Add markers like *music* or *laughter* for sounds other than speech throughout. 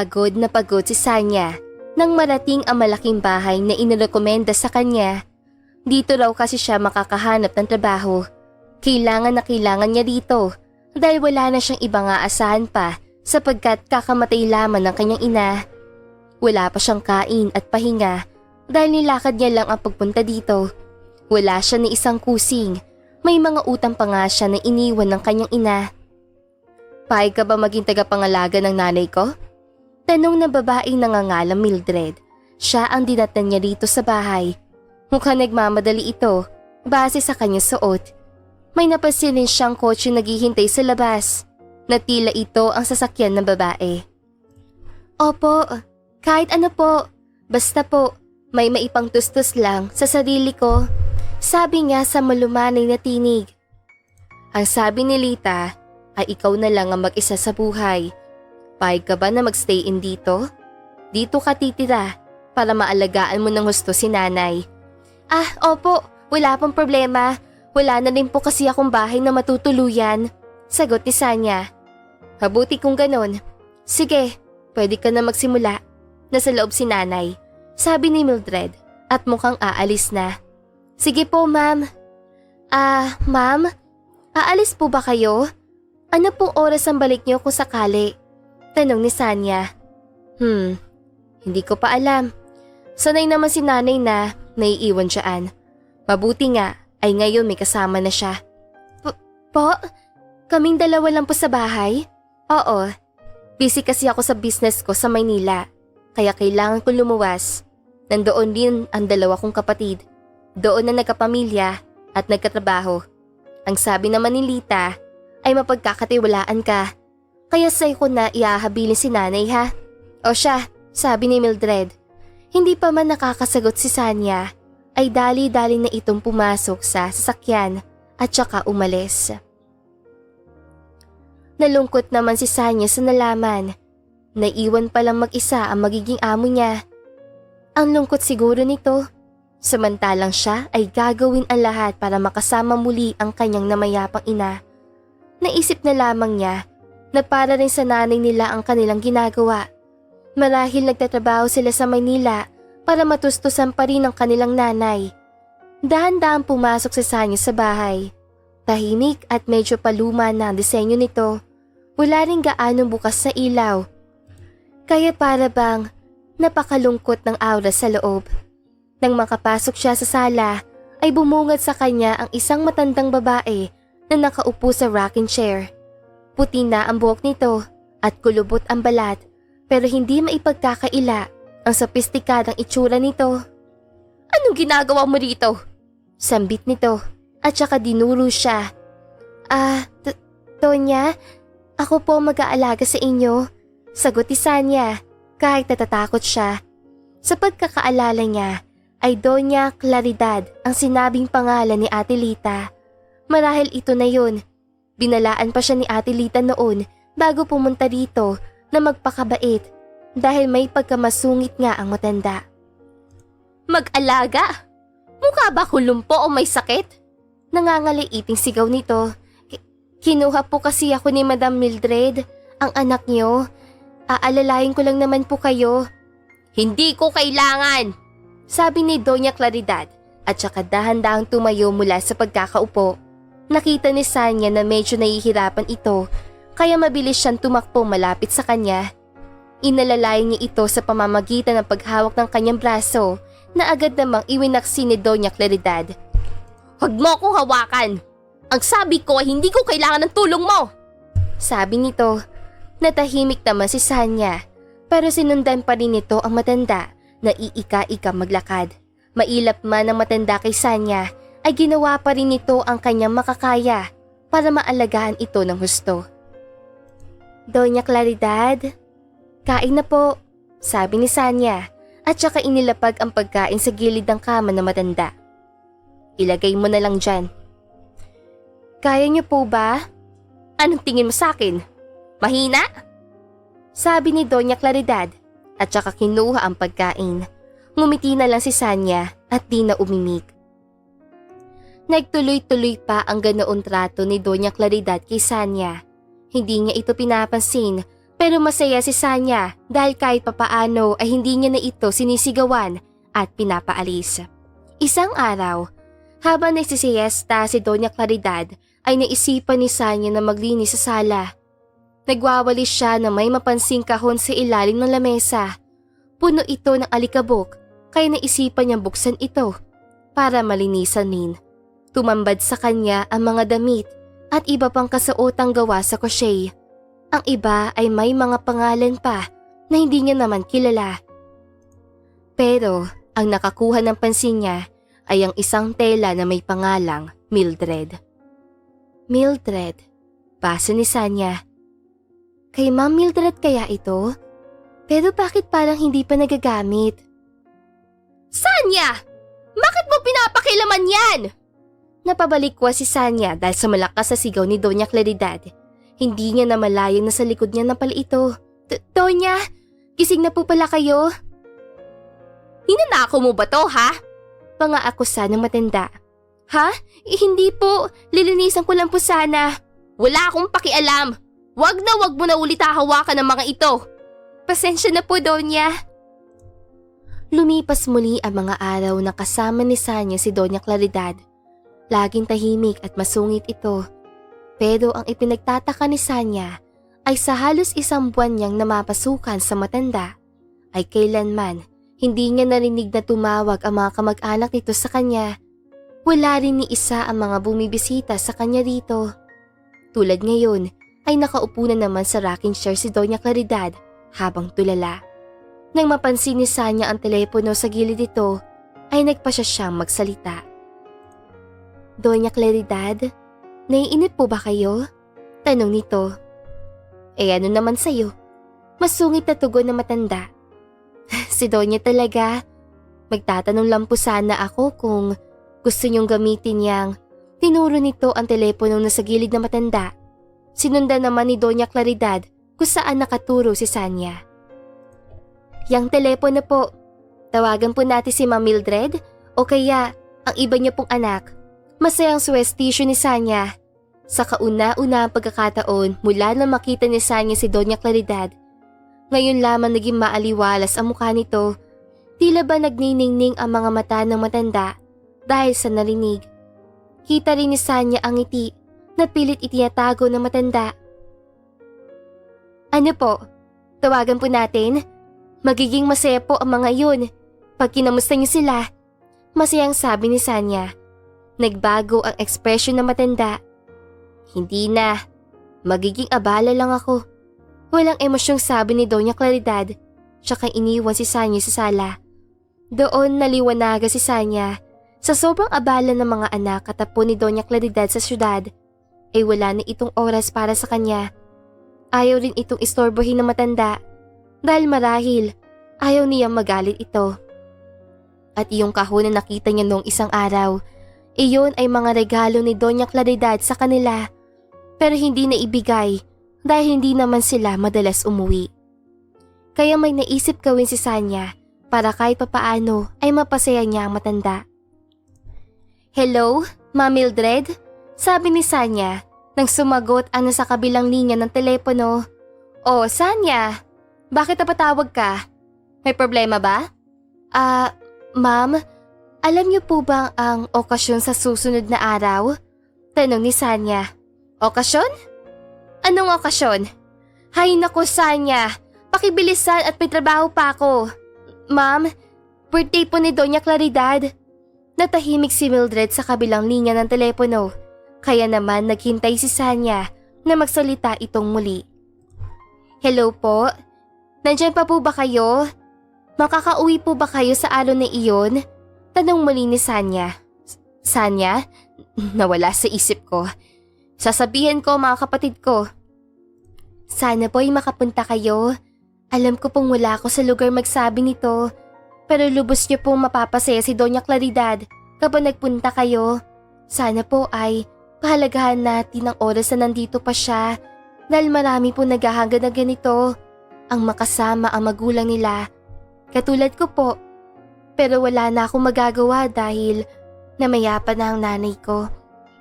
Pagod na pagod si Sanya nang marating ang malaking bahay na inirekomenda sa kanya. Dito raw kasi siya makakahanap ng trabaho. Kailangan na kailangan niya dito dahil wala na siyang ibang aasahan pa sapagkat kakamatay lamang ng kanyang ina. Wala pa siyang kain at pahinga dahil nilakad niya lang ang pagpunta dito. Wala siya ni isang kusing. May mga utang pa nga siya na iniwan ng kanyang ina. Payag ka ba maging tagapangalaga ng nanay ko? Tanong na babaeng nangangalang Mildred. Siya ang dinatan niya dito sa bahay. Mukhang nagmamadali ito, base sa kanyang suot. May napansin siyang kotse naghihintay sa labas. Na tila ito ang sasakyan ng babae. Opo, kahit ano po. Basta po, may maipang tustos lang sa sarili ko. Sabi niya sa malumanay na tinig. Ang sabi ni Lita ay ikaw na lang ang mag-isa sa buhay. Payag ka ba na magstay in dito? Dito ka titira para maalagaan mo ng gusto si nanay. Ah, opo, wala pong problema. Wala na rin po kasi akong bahay na matutuluyan. Sagot ni Sanya. Mabuti kung ganon. Sige, pwede ka na magsimula. Nasa loob si nanay. Sabi ni Mildred at mukhang aalis na. Sige po, ma'am. Ah, ma'am? Aalis po ba kayo? Ano pong oras ang balik niyo kung sakali? Tanong ni Sanya. Hmm, hindi ko pa alam. Sanay naman si nanay na naiiwan siyaan. Mabuti nga ay ngayon may kasama na siya. Po? po? Kaming dalawa lang po sa bahay? Oo. Busy kasi ako sa business ko sa Maynila. Kaya kailangan ko lumuwas. Nandoon din ang dalawa kong kapatid. Doon na nagkapamilya at nagkatrabaho. Ang sabi naman ni Lita ay mapagkakatiwalaan ka. Kaya sa'yo ko na iahabilin si nanay ha. O siya, sabi ni Mildred. Hindi pa man nakakasagot si Sanya, ay dali-dali na itong pumasok sa sasakyan at saka umalis. Nalungkot naman si Sanya sa nalaman. Naiwan palang mag-isa ang magiging amo niya. Ang lungkot siguro nito. Samantalang siya ay gagawin ang lahat para makasama muli ang kanyang namayapang ina. Naisip na lamang niya na para rin sa nanay nila ang kanilang ginagawa. Marahil nagtatrabaho sila sa Maynila para matustusan pa rin ang kanilang nanay. Dahan-dahan pumasok si Sanya sa bahay. Tahimik at medyo paluma na ang disenyo nito. Wala rin gaano bukas sa ilaw. Kaya para bang napakalungkot ng aura sa loob. Nang makapasok siya sa sala, ay bumungad sa kanya ang isang matandang babae na nakaupo sa rocking chair. Puti na ang buhok nito at kulubot ang balat pero hindi maipagkakaila ang sopistikadang itsura nito. Anong ginagawa mo dito? Sambit nito at saka dinuro siya. Ah, T- Tonya, ako po mag-aalaga sa inyo. Sagot ni Sanya kahit natatakot siya. Sa pagkakaalala niya ay Doña Claridad ang sinabing pangalan ni Ate Lita. Marahil ito na yun. Binalaan pa siya ni Ate Lita noon bago pumunta dito na magpakabait dahil may pagkamasungit nga ang matanda. Mag-alaga? Mukha ba kulumpo o may sakit? Nangangaliiting sigaw nito. Ki- Kinuha po kasi ako ni Madam Mildred, ang anak niyo. Aalalayin ko lang naman po kayo. Hindi ko kailangan! Sabi ni Doña Claridad at saka dahan-dahang tumayo mula sa pagkakaupo. Nakita ni Sanya na medyo nahihirapan ito kaya mabilis siyang tumakbo malapit sa kanya. Inalalayan niya ito sa pamamagitan ng paghawak ng kanyang braso na agad namang iwinaksi ni Doña Claridad. Huwag mo akong hawakan! Ang sabi ko ay hindi ko kailangan ng tulong mo! Sabi nito, natahimik naman si Sanya pero sinundan pa rin nito ang matanda na iika-ika maglakad. Mailap man ang matanda kay Sanya ay ginawa pa rin nito ang kanyang makakaya para maalagaan ito ng husto. Doña Claridad, kain na po, sabi ni Sanya at saka inilapag ang pagkain sa gilid ng kama na matanda. Ilagay mo na lang dyan. Kaya niyo po ba? Anong tingin mo sa akin? Mahina? Sabi ni Doña Claridad at saka kinuha ang pagkain. Ngumiti na lang si Sanya at di na umimik. Nagtuloy-tuloy pa ang ganoon trato ni Doña Claridad kay Sanya. Hindi niya ito pinapansin Pero masaya si Sanya dahil kahit papaano ay hindi niya na ito sinisigawan at pinapaalis. Isang araw, habang nagsisiyesta si Doña Claridad ay naisipan ni Sanya na maglinis sa sala. Nagwawalis siya na may mapansing kahon sa ilalim ng lamesa. Puno ito ng alikabok kaya naisipan niyang buksan ito para malinisan rin. Tumambad sa kanya ang mga damit at iba pang kasuotang gawa sa crochet. Ang iba ay may mga pangalan pa na hindi niya naman kilala. Pero ang nakakuha ng pansin niya ay ang isang tela na may pangalang Mildred. Mildred, basa ni Sanya. Kay Ma'am Mildred kaya ito? Pero bakit parang hindi pa nagagamit? Sanya! Bakit mo pinapakilaman yan? Napabalik ko si Sanya dahil sa malakas sa sigaw ni Doña Claridad. Hindi niya na malayang nasa likod niya na pala ito. "D- Doña, gising na po pala kayo. Hinanako mo ba to, ha? Pangaakusa ng matanda. Ha? Eh, hindi po. Lilinisan ko lang po sana. Wala akong pakialam. Wag na wag mo na ulit hahawakan ng mga ito. Pasensya na po, Donya. Lumipas muli ang mga araw na kasama ni Sanya si Doña Claridad. Laging tahimik at masungit ito. Pero ang ipinagtataka ni Sanya ay sa halos isang buwan niyang namapasukan sa matanda ay kailanman hindi niya narinig na tumawag ang mga kamag-anak nito sa kanya. Wala rin ni isa ang mga bumibisita sa kanya rito. Tulad ngayon ay nakaupo na naman sa rocking chair si Doña Claridad habang tulala. Nang mapansin ni Sanya ang telepono sa gilid nito, ay nagpa siya siyang magsalita. Doña Claridad, naiinip po ba kayo? Tanong nito. Eh ano naman sa'yo? Masungit na tugon na matanda. *laughs* si Doña talaga. Magtatanong lang po sana ako kung gusto niyong gamitin niyang tinuro nito ang telepono na sa gilid na matanda. Sinundan naman ni Doña Claridad kung saan nakaturo si Sanya. Yang telepono po, tawagan po natin si Ma'am Mildred o kaya ang iba niya pong anak. Masayang suwestisyo ni Sanya. Sa kauna-una ang pagkakataon mula na makita ni Sanya si Doña Claridad, ngayon lamang naging maaliwalas ang mukha nito. Tila ba nagniningning ang mga mata ng matanda dahil sa narinig. Kita rin ni Sanya ang ngiti na pilit itinatago ng matanda. Ano po? Tawagan po natin? Magiging masaya po ang mga yun. Pag kinamusta niyo sila. Masayang sabi ni Sanya. Nagbago ang ekspresyon ng matanda. Hindi na. Magiging abala lang ako. Walang emosyong sabi ni Doña Claridad. Tsaka iniwan si Sanya sa sala. Doon naliwanaga si Sanya. Sa sobrang abala ng mga anak at apo ni Doña Claridad sa syudad, ay wala na itong oras para sa kanya. Ayaw rin itong istorbohin ng matanda dahil marahil ayaw niyang magalit ito. At iyong kahon na nakita niya noong isang araw, iyon ay mga regalo ni Doña Claridad sa kanila pero hindi na ibigay dahil hindi naman sila madalas umuwi. Kaya may naisip gawin si Sanya para kahit papaano ay mapasaya niya ang matanda. Hello, Ma Mildred? Sabi ni Sanya nang sumagot ang nasa kabilang linya ng telepono. Oh, Sanya, bakit napatawag ka? May problema ba? Ah, ma'am, alam niyo po ba ang okasyon sa susunod na araw? Tanong ni Sanya. Okasyon? Anong okasyon? Hay nako Sanya, pakibilisan at may trabaho pa ako. Ma'am, birthday po ni Doña Claridad. Natahimik si Mildred sa kabilang linya ng telepono. Kaya naman naghintay si Sanya na magsalita itong muli. Hello po? Nandyan pa po ba kayo? Makakauwi po ba kayo sa araw na iyon? Tanong muli ni Sanya. Sanya? Nawala sa isip ko. Sasabihin ko mga kapatid ko. Sana po'y makapunta kayo. Alam ko pong wala ako sa lugar magsabi nito. Pero lubos niyo pong mapapasaya si Doña Claridad kapag nagpunta kayo. Sana po ay pahalagahan natin ang oras na nandito pa siya dahil marami po naghahangad na ganito ang makasama ang magulang nila. Katulad ko po. Pero wala na akong magagawa dahil namayapa na ang nanay ko.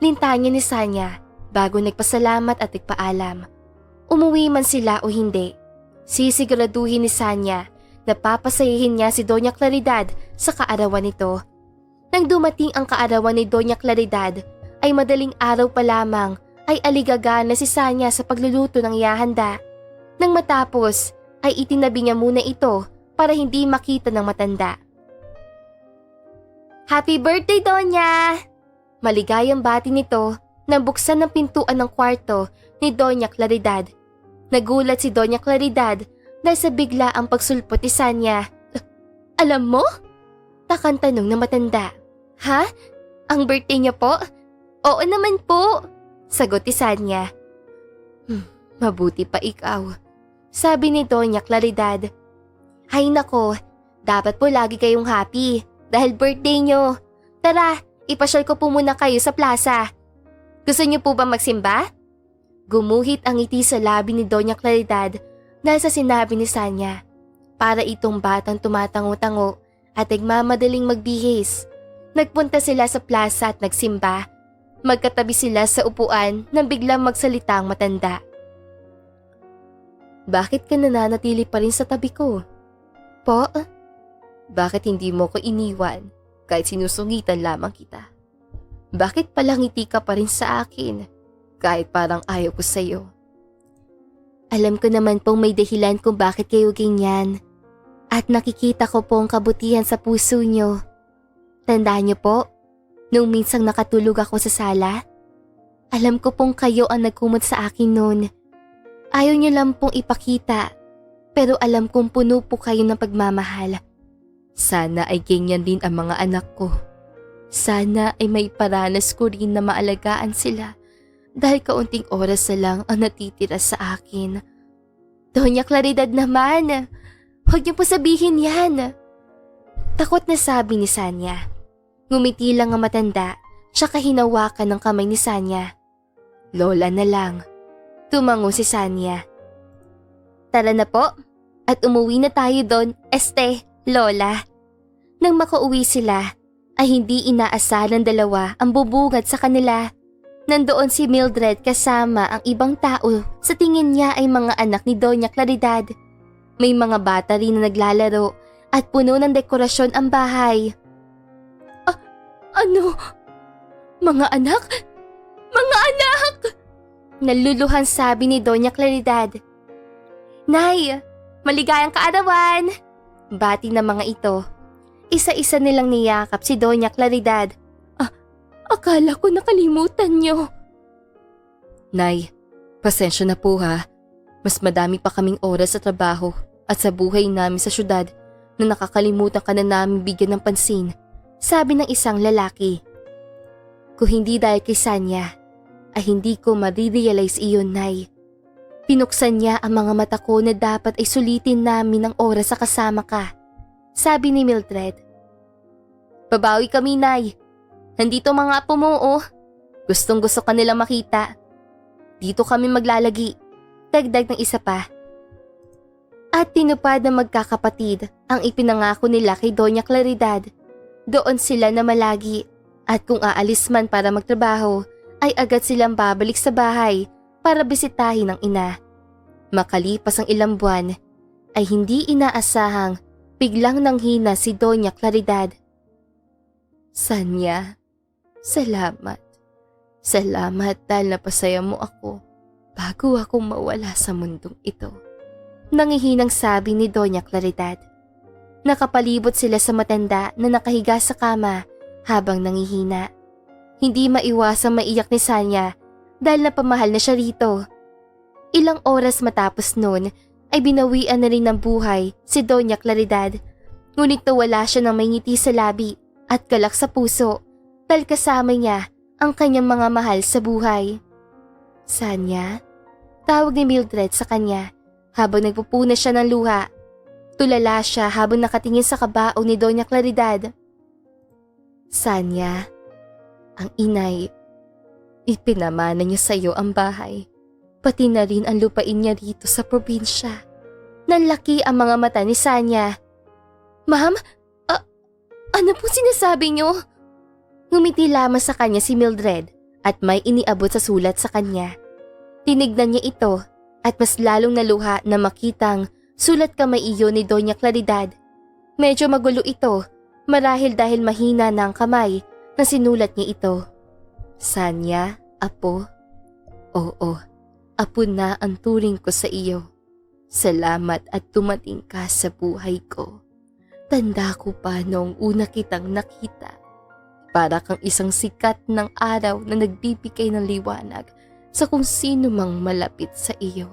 Lintanya ni Sanya bago nagpasalamat at nagpaalam. Umuwi man sila o hindi, Sisiguraduhin ni Sanya na papasayahin niya si Doña Claridad sa kaarawan nito. Nang dumating ang kaarawan ni Doña Claridad, ay madaling araw pa lamang ay aligaga na si Sanya sa pagluluto ng yahanda. Nang matapos, ay itinabi niya muna ito para hindi makita ng matanda. Happy birthday, Donya! Maligayang bati nito nang buksan ng pintuan ng kwarto ni Doña Claridad. Nagulat si Doña Claridad dahil sa bigla ang pagsulpot ni Sanya. *laughs* Alam mo? Takang tanong ng matanda. Ha? Ang birthday niya po? Oo naman po. Sagot ni Sanya. Hmm, mabuti pa ikaw. Sabi ni Doña Claridad. Hay nako, dapat po lagi kayong happy dahil birthday niyo. Tara, ipasyal ko po muna kayo sa plaza. Gusto niyo po ba magsimba? Gumuhit ang ngiti sa labi ni Doña Claridad dahil sa sinabi ni Sanya. Para itong batang tumatango-tango at nagmamadaling magbihis. Nagpunta sila sa plaza at nagsimba. Magkatabi sila sa upuan nang biglang magsalita ang matanda. Bakit ka nananatili pa rin sa tabi ko? Po? Bakit hindi mo ko iniwan kahit sinusungitan lamang kita? Bakit palangiti ka pa rin sa akin kahit parang ayaw ko sa'yo? Alam ko naman pong may dahilan kung bakit kayo ganyan. At nakikita ko po ang kabutihan sa puso nyo. Tandaan niyo po, nung minsang nakatulog ako sa sala, alam ko pong kayo ang nagkumot sa akin noon. Ayaw niyo lang pong ipakita, pero alam kong puno po kayo ng pagmamahal. Sana ay ganyan din ang mga anak ko. Sana ay may paranas ko rin na maalagaan sila dahil kaunting oras na lang ang natitira sa akin. Doña Claridad naman, huwag niyo po sabihin yan. Takot na sabi ni Sanya. Ngumiti lang ang matanda, tsaka hinawakan ng kamay ni Sanya. Lola na lang. Tumango si Sanya. Tara na po, at umuwi na tayo doon, este, Lola. Nang makauwi sila, ay hindi inaasahan ng dalawa ang bubungad sa kanila. Nandoon si Mildred kasama ang ibang tao sa tingin niya ay mga anak ni Doña Claridad. May mga bata rin na naglalaro at puno ng dekorasyon ang bahay. Ah, ano? Mga anak? Mga anak! Naluluhan sabi ni Doña Claridad. Nay, maligayang kaarawan! Bati ng mga ito. Isa-isa nilang niyakap si Doña Claridad. Ah, akala ko nakalimutan niyo. Nay, pasensya na po ha. Mas madami pa kaming oras sa trabaho at sa buhay namin sa syudad na nakakalimutan ka na namin bigyan ng pansin, sabi ng isang lalaki. Kung hindi dahil kay Sanya, ay hindi ko marirealize iyon, Nay. Pinuksan niya ang mga mata ko na dapat ay sulitin namin ang oras sa kasama ka. Sabi ni Mildred. Babawi kami, Nay. Nandito mga apo mo, oh. Gustong gusto ka nilang makita. Dito kami maglalagi. Dagdag ng isa pa. At tinupad ng magkakapatid ang ipinangako nila kay Doña Claridad. Doon sila na malagi at kung aalis man para magtrabaho ay agad silang babalik sa bahay para bisitahin ang ina. Makalipas ang ilang buwan ay hindi inaasahang biglang nanghina si Doña Claridad. Sanya, salamat. Salamat dahil napasaya mo ako bago ako mawala sa mundong ito. Nangihinang sabi ni Doña Claridad. Nakapalibot sila sa matanda na nakahiga sa kama habang nangihina. Hindi maiwasang maiyak ni Sanya dahil napamahal na siya rito. Ilang oras matapos noon ay binawian na rin ng buhay si Doña Claridad. Ngunit nawala siya ng may ngiti sa labi at galak sa puso dahil kasama niya ang kanyang mga mahal sa buhay. Sanya? Tawag ni Mildred sa kanya habang nagpupuna siya ng luha. Tulala siya habang nakatingin sa kabao ni Doña Claridad. Sanya, ang inay, ipinamana niya sa iyo ang bahay, pati na rin ang lupain niya rito sa probinsya. Nanlaki ang mga mata ni Sanya. Ma'am, a- ano po sinasabi niyo? Ngumiti lamang sa kanya si Mildred at may iniabot sa sulat sa kanya. Tinignan niya ito at mas lalong naluha na makitang Sulat kamay iyon ni Doña Claridad. Medyo magulo ito, marahil dahil mahina na ang kamay na sinulat niya ito. Sanya, Apo? Oo, Apo na ang turing ko sa iyo. Salamat at tumating ka sa buhay ko. Tanda ko pa noong una kitang nakita. Para kang isang sikat ng araw na nagbibigay ng liwanag sa kung sino mang malapit sa iyo.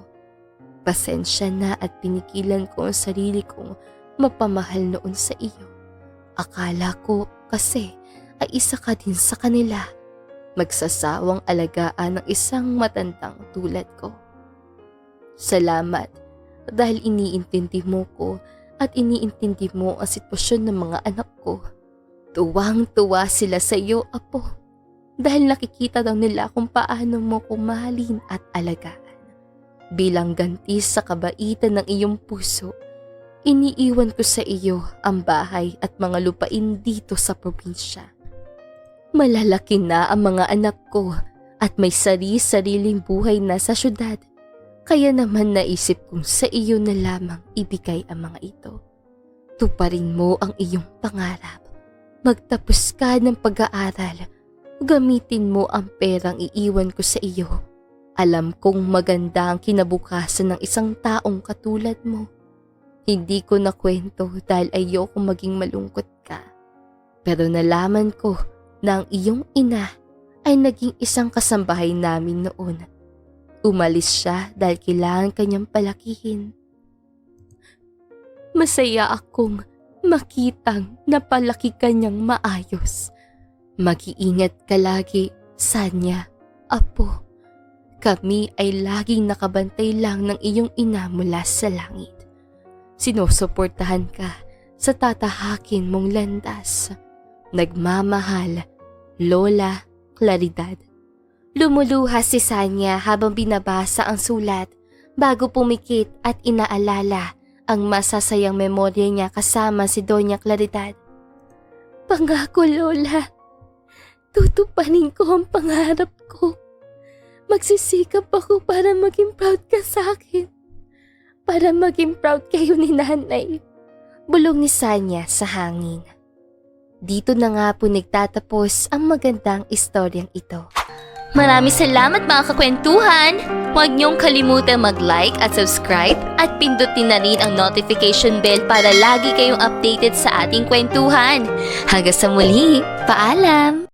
Pasensya na at pinigilan ko ang sarili kong mapamahal noon sa iyo. Akala ko kasi ay isa ka din sa kanila. Magsasawang alagaan ng isang matandang tulad ko. Salamat dahil iniintindi mo ko at iniintindi mo ang sitwasyon ng mga anak ko. Tuwang-tuwa sila sa iyo, Apo. Dahil nakikita daw nila kung paano mo ko at alagaan. Bilang ganti sa kabaitan ng iyong puso, iniiwan ko sa iyo ang bahay at mga lupain dito sa probinsya. Malalaki na ang mga anak ko at may sari-sariling buhay na sa syudad. Kaya naman naisip kong sa iyo na lamang ibigay ang mga ito. Tuparin mo ang iyong pangarap. Magtapos ka ng pag-aaral. Gamitin mo ang perang iiwan ko sa iyo. Alam kong maganda ang kinabukasan ng isang taong katulad mo. Hindi ko nakwento dahil ayoko maging malungkot ka. Pero nalaman ko na ang iyong ina ay naging isang kasambahay namin noon. Umalis siya dahil kailangan kanyang palakihin. Masaya akong makitang napalaki kanyang maayos. Mag-iingat ka lagi, Sanya, Apo. Kami ay laging nakabantay lang ng iyong ina mula sa langit. Sinusuportahan ka sa tatahakin mong landas. Nagmamahal, Lola Claridad. Lumuluha si Sanya habang binabasa ang sulat bago pumikit at inaalala ang masasayang memorya niya kasama si Doña Claridad. Pangako, Lola. Tutupanin ko ang pangarap ko. Magsisikap ako para maging proud ka sa akin. Para maging proud kayo ni nanay. Bulong ni Sanya sa hangin. Dito na nga po nagtatapos ang magandang istoryang ito. Maraming salamat mga kakwentuhan! Huwag niyong kalimutang mag-like at subscribe at pindutin na rin ang notification bell para lagi kayong updated sa ating kwentuhan. Hanggang sa muli, paalam!